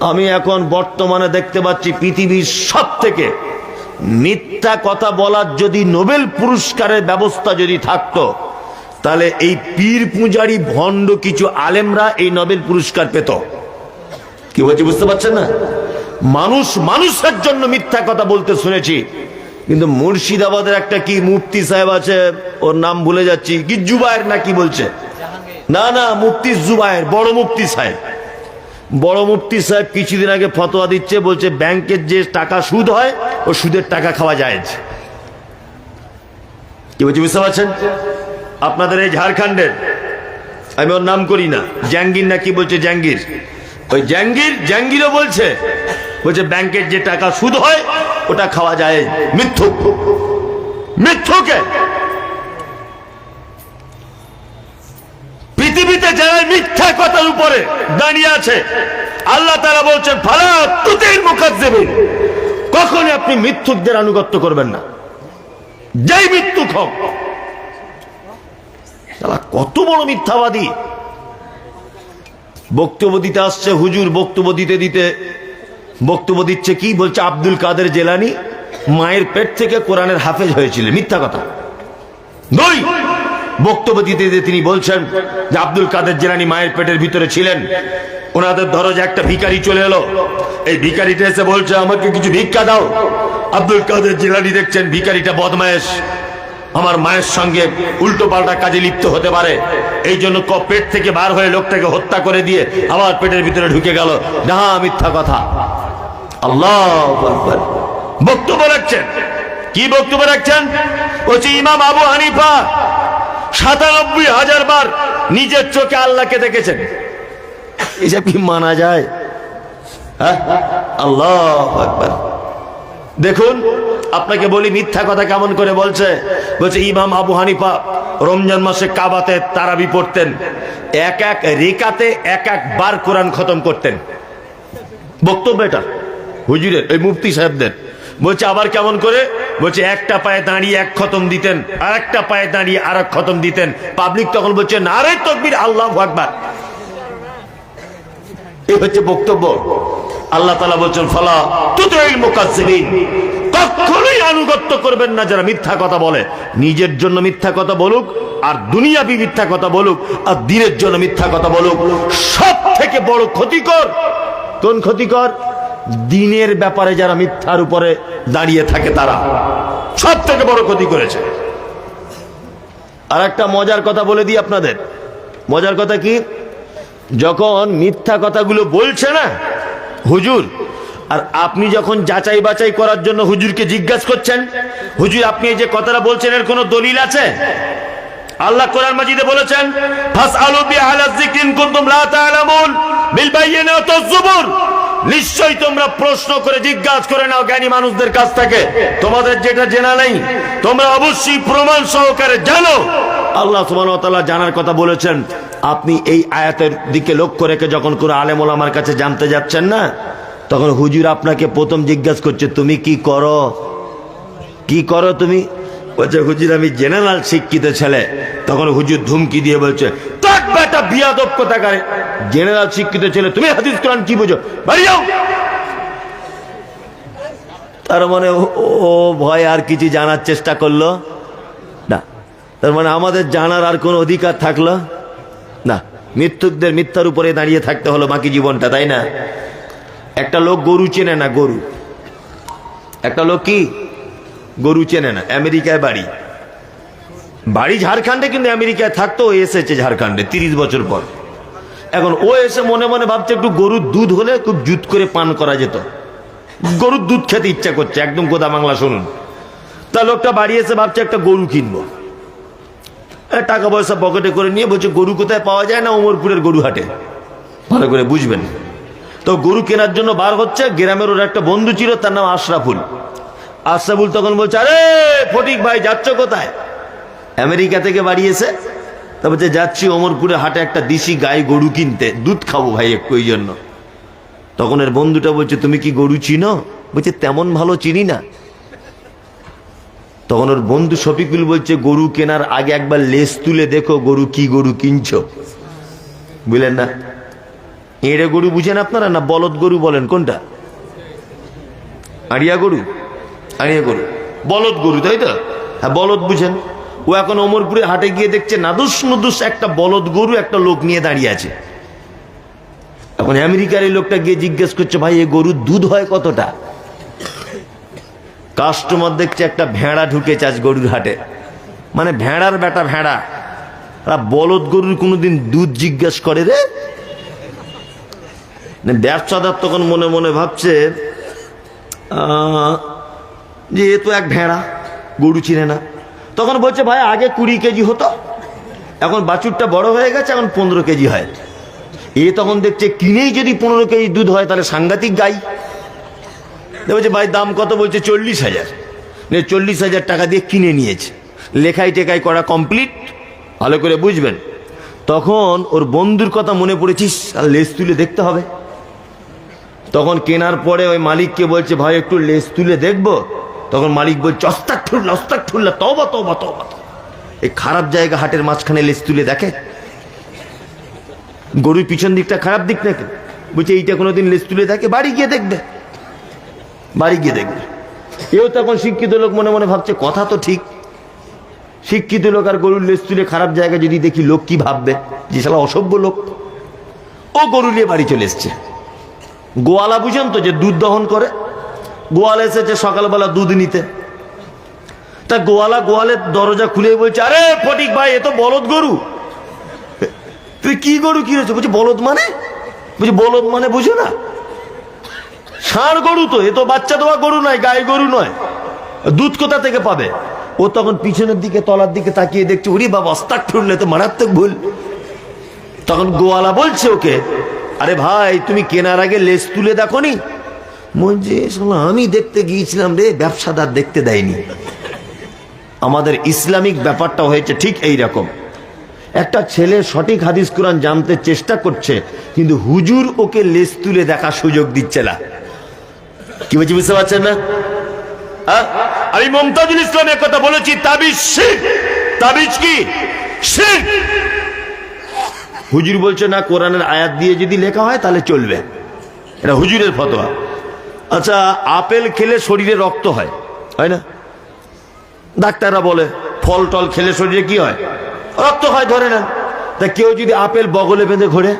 আমি এখন বর্তমানে দেখতে পাচ্ছি পৃথিবীর সব থেকে মিথ্যা কথা বলার যদি নোবেল পুরস্কারের ব্যবস্থা যদি থাকতো, তাহলে এই পীর পূজারি ভণ্ড কিছু আলেমরা এই নোবেল পুরস্কার পেত। কি বলছি বুঝতে পারছেন না? মানুষ মানুষের জন্য মিথ্যা কথা বলতে শুনেছি, কিন্তু মুর্শিদাবাদের একটা কি মুফতি সাহেব আছে, ওর নাম ভুলে যাচ্ছি, কি জুবায়ের না কি বলছে? না না, মুফতি জুবায়ের, বড় মুফতি সাহেব। বড় মুফতি সাহেব কিছুদিন আগে ফতোয়া দিচ্ছে, বলছে ব্যাংকের যে টাকা সুদ হয়, ও সুদের টাকা খাওয়া যায়। কি বলছি, বুঝতে পারছেন? আপনাদের এই ঝাড়খণ্ডের, আমি ওর নাম করি না জাঙ্গির না কি বলছে জাঙ্গির ওই জাঙ্গির জাঙ্গিরও বলছে বলছে ব্যাংকের যে টাকা সুদ হয়, ওটা খাওয়া যায়। মিথ্যুক। মিথ্যুকে পৃথিবীতে যারা মিথ্যা কথার উপরে দাঁড়িয়ে আছে। আল্লাহ তারা বলছেন, ফালা তুতির মুখাজ্জেবিন কখনই আপনি মিথ্যুকদের আনুগত্য করবেন না। যেই মৃত্যুক হোক। তারা কত বড় মিথ্যাবাদী। বক্তব্য দিতে আসছে, হুজুর বক্তব্য দিতে দিতে বক্তব্য দিচ্ছে কি? বলছে, আব্দুল কাদের জেলানি মায়ের পেট থেকে কোরআনের হাফেজ হয়েছিলেন মিথ্যা কথা। দুই বক্তব্য দিতে দিতে তিনি বলছেন যে আব্দুল কাদের জেলানি মায়ের পেটের ভিতরে ছিলেন। ওনাদের ধরো যে একটা ভিখারি চলে এলো। এই ভিখারিটা এসে বলছে, আমাকে কিছু ভিক্ষা দাও। আব্দুল কাদের জেলানি দেখছেন, ভিখারিটা বদমায়েশ। আমার মায়ের সঙ্গে উল্টো পাল্টা কাজে লিপ্ত হতে পারে। এই জন্য পেট থেকে বার হয়ে লোকটাকে হত্যা করে দিয়ে আবার পেটের ভিতরে ঢুকে গেল। না মিথ্যা কথা। আল্লাহ বক্তব্য রাখছেন। কি বক্তব্য রাখছেন? বলছে, ইমাম আবু হানিফা সাতানব্বই হাজার বার নিজের চোখে আল্লাহকে দেখেছেন। এসব কি মানা যায়? হ্যাঁ? আল্লাহ দেখুন, আপনাকে বলি মিথ্যা কথা কেমন করে বলছে? বলছে, ইমাম আবু হানিফা রমজান মাসে কাবাতে তারাবি পড়তেন। এক এক রেকাতে এক এক বার কোরআন খতম করতেন। বক্তব্য এটা। হুজুরের, এই মুফতি সাহেবদের। বলছে, আবার কেমন করে? বলছে, একটা পায়ে দাঁড়িয়ে এক খতম দিতেন, আর একটা পায়ে দাঁড়িয়ে আর এক খতম দিতেন। পাবলিক তখন বলছে নারে তকবির, আল্লাহ আকবার। এই হচ্ছে বক্তব্য। আল্লাহ তালা বলছেন, ফলা তুতইল মুকাজ্জিবিন। কখনোই আনুগত্য করবেন না যারা মিথ্যা কথা বলে। নিজের জন্য মিথ্যা কথা বলুক, আর দুনিয়াবি মিথ্যা কথা বলুক, আর দিনের জন্য মিথ্যা কথা বলুক। সব থেকে বড় ক্ষতিকর, কোন ক্ষতিকর? দিনের ব্যাপারে যারা মিথ্যার উপরে দাঁড়িয়ে থাকে তারা সব থেকে বড় ক্ষতি করেছে। আর একটা মজার কথা বলে দিই আপনাদের। মজার কথা কি? যখন মিথ্যা কথাগুলো বলছে না হুজুর, আর আপনি যখন যাচাই বাছাই করার জন্য হুজুরকে জিজ্ঞাসা করছেন, হুজুর আপনি এই যে কথাটা বলছেন এর কোনো দলিল আছে? আল্লাহ কোরআন মাজিদে বলেছেন, ফাসআলু বিআলা কুনতুম লা তা'লামুন বিল বাইয়িনাতি ওয়াজ নিশ্চয়ই তোমরা প্রশ্ন করে জিজ্ঞাসা করে নাও জ্ঞানী মানুষদের কাছ থেকে। তোমাদের যেটা জানা নেই, তোমরা অবশ্যই প্রমাণ সহকারে জানো। আল্লাহ তাআলা জানার কথা বলেছেন, আপনি এই আয়াতের দিকে লক্ষ্য রেখে যখন কোনো আলেম ওলামার কাছে জানতে যাচ্ছেন না, তখন হুজুর আপনাকে প্রথম জিজ্ঞাসা করছে, তুমি কি করো? কি করো তুমি? বলছে, হুজুর, আমি জেনারেল শিক্ষিত ছেলে। তখন হুজুর ধুমকি দিয়ে বলছে বিয়াদব কোথাকারে। জেনারেল শিক্ষিত ছেলে, তুমি হাদিস কোরআন কি বুঝো? বাড়ি যাও। তার মানে ও- ভয় আর কিছু জানার চেষ্টা করল? না। তার মানে আমাদের জানার আর কোনো অধিকার থাকল? না। মৃত্যুকদের মিথ্যার উপরে দাঁড়িয়ে থাকতে হলো বাকি জীবনটা, তাই না? একটা লোক গরু চেনে না, গরু। একটা লোক কি? গরু চেনে না। আমেরিকায় বাড়ি। বাড়ি ঝাড়খণ্ডে কিন্তু আমেরিকায় থাকতো, ও এসেছে ঝাড়খণ্ডে তিরিশ বছর পর। এখন ও এসে মনে মনে ভাবছে একটু গরুর দুধ হলে খুব জুত করে পান করা যেত। গরুর দুধ খেতে ইচ্ছা করছে, একদম গোদা বাংলা, শুনুন। তা লোকটা বাড়ি এসে ভাবছে একটা গরু কিনবো। টাকা পয়সা পকেটে করে নিয়ে বলছে, গরু কোথায় পাওয়া যায় না ওমরপুরের গরু হাটে? ভালো করে বুঝবেন। তো গরু কেনার জন্য বার হচ্ছে, গ্রামের ওর একটা বন্ধু ছিল, তার নাম আশরাফুল। আশরাফুল তখন বলছে, আরে ফটিক ভাই, যাচ্ছ কোথায়? আমেরিকা থেকে বাড়ি এসে তা বলছে যাচ্ছি অমরপুরে হাটে একটা দিশি গায়ে গরু কিনতে, দুধ খাব ভাই একটু ওই জন্য। তখন এর বন্ধুটা বলছে, তুমি কি গরু চিনো? বলছে, তেমন ভালো চিনি না। তখন ওর বন্ধু শফিকুল বলছে, গরু কেনার আগে একবার লেস তুলে দেখো, গরু কি গরু কিনছো? বুঝলেন না? এড়ে গরু বুঝেন আপনারা না বলদ গরু বলেন, কোনটা? আড়িয়া গরু? আড়িয়া গরু। বলদ গরু, তাই তো? হ্যাঁ বলদ বুঝেন। ও এখন অমরপুরে হাটে গিয়ে দেখছে নাদুস নুদুস একটা বলদ গরু একটা লোক নিয়ে দাঁড়িয়ে আছে। এখন আমেরিকার এই লোকটা গিয়ে জিজ্ঞেস করছে, ভাই এই গরুর দুধ হয় কতটা? কাস্টমার দেখছে একটা ভেড়া ঢুকেছে আজ গরুর হাটে। মানে ভেড়ার বেটা ভেড়া। আর বলদ গরুর কোনোদিন দুধ জিজ্ঞেস করে রে? ব্যবসাদার তখন মনে মনে ভাবছে যে এ তো এক ভেড়া, গরু চিনে না। তখন বলছে, ভাই, আগে কুড়ি কেজি হতো। এখন বাছুরটা বড় হয়ে গেছে, এখন পনেরো কেজি হয়। এ তখন দেখছে, কিনেই যদি পনেরো কেজি দুধ হয়, তাহলে সাংঘাতিক গাই। বলছে, ভাই, দাম কত? বলছে, চল্লিশ হাজার। চল্লিশ হাজার টাকা দিয়ে কিনে নিয়েছে। লেখাই টেকাই করা কমপ্লিট। ভালো করে বুঝবেন। তখন ওর বন্ধুর কথা মনে পড়েছিস আর লেস তুলে দেখতে হবে। তখন কেনার পরে ওই মালিককে বলছে, ভাই, একটু লেস তুলে দেখব। তখন মালিক বলছে অস্তাক ঠুল্লা অস্তাক ঠুল্লা তবা তবা তবা। এই খারাপ জায়গা হাটের মাঝখানে লেস তুলে দেখে? গরুর পিছন দিকটা খারাপ দিক নাকি? বলছে, এইটা কোনোদিন লেস তুলে দেখে, বাড়ি গিয়ে দেখবে। বাড়ি গিয়ে দেখবে। এও তখন শিক্ষিত লোক মনে মনে ভাবছে, কথা তো ঠিক। শিক্ষিত লোক আর গরুর লেস তুলে খারাপ জায়গা যদি দেখি, লোক কি ভাববে? যে শালা অসভ্য লোক। ও গরু নিয়ে বাড়ি চলে এসছে। গোয়ালা বুঝেন তো যে দুধ দহন করে। গোয়ালা এসেছে সকালবেলা দুধ নিতে। তা গোয়ালা গোয়ালের দরজা খুলে বলছে, আরে ফটিক ভাই, এ তো বলদ গরু। তুই কি গরু কি হয়েছে বলছি, বলদ মানে? বলছি, বলদ মানে বুঝো না। ষাঁড় গরু তো, এ তো বাচ্চা দেওয়া গরু নয় গায়ে গরু নয়। দুধ কোথা থেকে পাবে? ও তখন পিছনের দিকে, তলার দিকে তাকিয়ে দেখছে উরি বাবা অস্তাক ঠুরলে তো মারাত্মক ভুল। তখন গোয়ালা বলছে ওকে, আরে ভাই, তুমি কেনার আগে লেস তুলে দেখো নি আমি দেখতে গিয়েছিলাম রে, ব্যবসাদার দেখতে দেয়নি। আমাদের ইসলামিক ব্যাপারটা হয়েছে ঠিক এই রকম একটা ছেলে সঠিক হাদিস কোরআন জানতে চেষ্টা করছে, কিন্তু হুজুর ওকে লেস তুলে দেখার সুযোগ দিচ্ছে না। কি বলছি, বুঝতে পারছেন না? হ্যাঁ? আমি মমতাজুল ইসলামের কথা বলেছি, তাবিজ শিখ তাবিজ কি? শিখ হুজুর বলছে, না, কোরআনের আয়াত দিয়ে যদি লেখা হয়, তাহলে চলবে। এটা হুজুরের ফতোয়া। আচ্ছা আপেল খেলে শরীরে রক্ত হয় হয় না? ডাক্তাররা বলে, ফল টল খেলে শরীরে কি হয়? রক্ত হয়, ধরে নেন। তা কেউ যদি আপেল বগলে বেঁধে ঘোরে,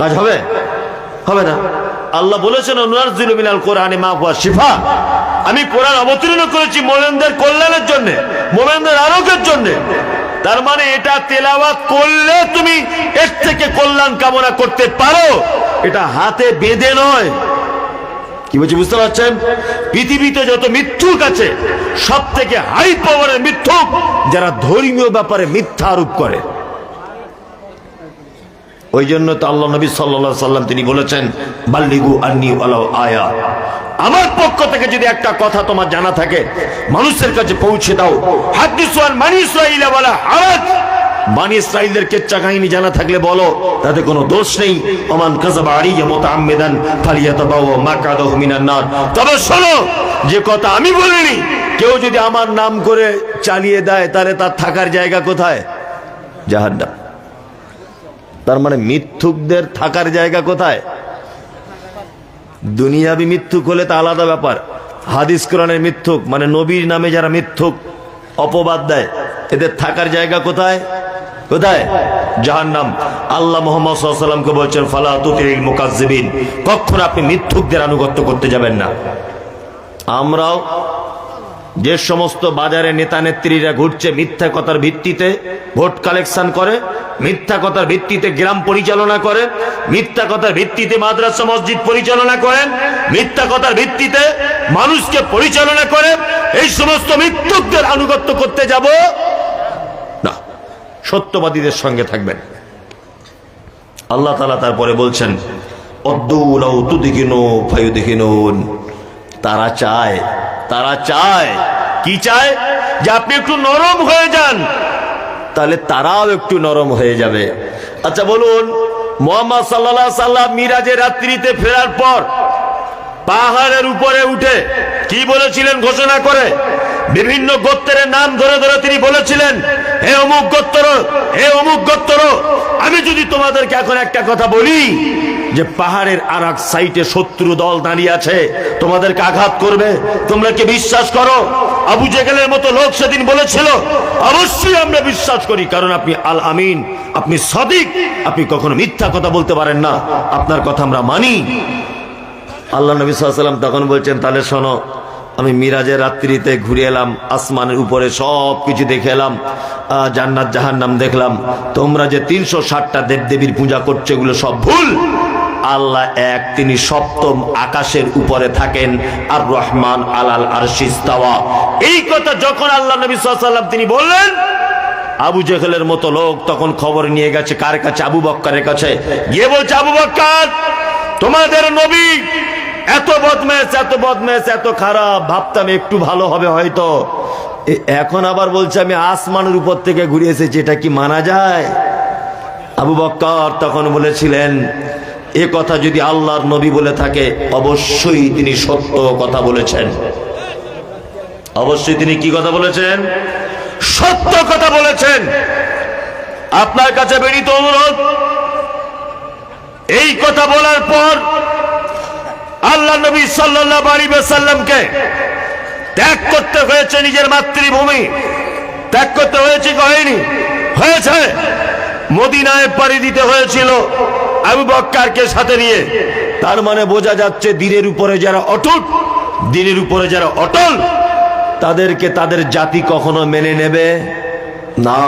কাজ হবে? হবে না। আল্লাহ বলেছেন মিনাল কোরআনে মা হুয়া শিফা। আমি কোরআন অবতীর্ণ করেছি মোমেনদের কল্যাণের জন্য, মোমেনদের আরোগ্যের জন্য। তার মানে এটা তেলাওয়াত করলে তুমি এর থেকে কল্যাণ কামনা করতে পারো। এটা হাতে বেঁধে নয়। কি বলছি, বুঝতে পারছেন? পৃথিবীতে যত মিথ্যুক আছে সব থেকে হাই পাওয়ারের মিথ্যুক যারা ধর্মীয় ব্যাপারে মিথ্যা আরোপ করে। ওই জন্য তো আল্লাহ নবী সাল্লা সাল্লাম তিনি বলেছেন, বাল্লিগু আন্নি আয়া। আমার পক্ষ থেকে যদি একটা কথা তোমার জানা থাকে, মানুষের কাছে পৌঁছে দাও। যে কথা আমি বলিনি, কেউ যদি আমার নাম করে চালিয়ে দেয়, তাহলে তার থাকার জায়গা কোথায়? জাহান্নাম। তার মানে মিথ্যুকদের থাকার জায়গা কোথায়? দুনিয়াবি মিথ্যুক হলে তা আলাদা ব্যাপার। হাদিস কোরআনের মিথ্যুক মানে নবীর নামে যারা মিথ্যুক, অপবাদ দেয়, এদের থাকার জায়গা কোথায়? কোথায়? জাহান্নাম। আল্লাহ মোহাম্মদ সাল্লামকে বলছেন ফালাহাতুতিল তুতিল মুকাজ্জিবিন কখন আপনি মিথ্যুকদের আনুগত্য করতে যাবেন না। আমরাও যে সমস্ত বাজারে নেতা নেত্রীরা ঘুরছে মিথ্যা কথার ভিত্তিতে, ভোট কালেকশন করে, মিথ্যা কথার ভিত্তিতে গ্রাম পরিচালনা করে, মিথ্যা কথার ভিত্তিতে মাদ্রাসা, মসজিদ পরিচালনা করেন মিথ্যা কথার ভিত্তিতে মানুষকে পরিচালনা করে, এই সমস্ত মিথ্যুকদের আনুগত্য করতে যাব। না, সত্যবাদীদের সঙ্গে থাকবেন। আল্লাহ তালা তারপরে বলছেন অদ্দৌলাউ তুদিকিনো ফায়ুদিকিনুন তারা চায় তারা চায়। কি চায়? যে আপনি একটু নরম হয়ে যান। তাহলে তারাও একটু নরম হয়ে যাবে। আচ্ছা বলুন, মোহাম্মদ সাল্লাহ সাল্লাম মিরাজের রাত্রিতে ফেরার পর পাহাড়ের উপরে উঠে কি বলেছিলেন ঘোষণা করে? বিভিন্ন গোত্রের নাম ধরে ধরে তিনি বলেছিলেন, হে অমুক গোত্তর হে অমুক গোত্তর আমি যদি তোমাদেরকে এখন একটা কথা বলি যে পাহাড়ের আর এক সাইটে শত্রু দল দাঁড়িয়ে আছে, তোমাদেরকে আঘাত করবে। তোমরা কি বিশ্বাস করো? আবু জেগেলের মতো লোক সেদিন বলেছিল, অবশ্যই আমরা বিশ্বাস করি, কারণ আপনি আল আমিন, আপনি সদিক, আপনি কখনো মিথ্যা কথা বলতে পারেন না। আপনার কথা আমরা মানি। আল্লাহ নবী সাল্লাম তখন বলছেন, তাহলে শোনো, আমি মিরাজের রাত্রিতে ঘুরে এলাম, আসমানের উপরে সব কিছু দেখে এলাম জান্নাত জাহান্নাম দেখলাম। তোমরা যে তিনশো ষাটটা দেব দেবীর পূজা করছ, এগুলো সব ভুল। আল্লাহ এক, তিনি সপ্তম আকাশের উপরে থাকেন আর রহমান আলাল আর এই কথা যখন আল্লাহ নবী সাল্লাম তিনি বললেন, আবু জেহেলের মতো লোক তখন খবর নিয়ে গেছে, কার কাছে? আবু বক্কারের কাছে। গিয়ে বলছে, আবু বক্কার, তোমাদের নবী এত বদমেশ এত বদমেশ এত খারাপ। ভাবতাম একটু ভালো হবে হয়তো। এখন আবার বলছে, আমি আসমানের উপর থেকে ঘুরে এসেছি, এটা কি মানা যায়? আবু বক্কর তখন বলেছিলেন এ কথা যদি আল্লাহর নবী বলে থাকে, অবশ্যই তিনি সত্য কথা বলেছেন। অবশ্যই তিনি কি কথা বলেছেন? সত্য কথা বলেছেন। আপনার কাছে বেরিত অনুরোধ, এই কথা বলার পর আল্লাহ নবী সাল্লাহ সাল্লামকে ত্যাগ করতে হয়েছে নিজের মাতৃভূমি। ত্যাগ করতে হয়েছে হয়নি? হয়েছে। মদিনায় পাড়ি দিতে হয়েছিল। আবু বক্কারকে সাথে নিয়ে, তার মানে বোঝা যাচ্ছে দিনের উপরে যারা অটুট, দিনের উপরে যারা অটল, তাদেরকে তাদের জাতি কখনো মেনে নেবে না।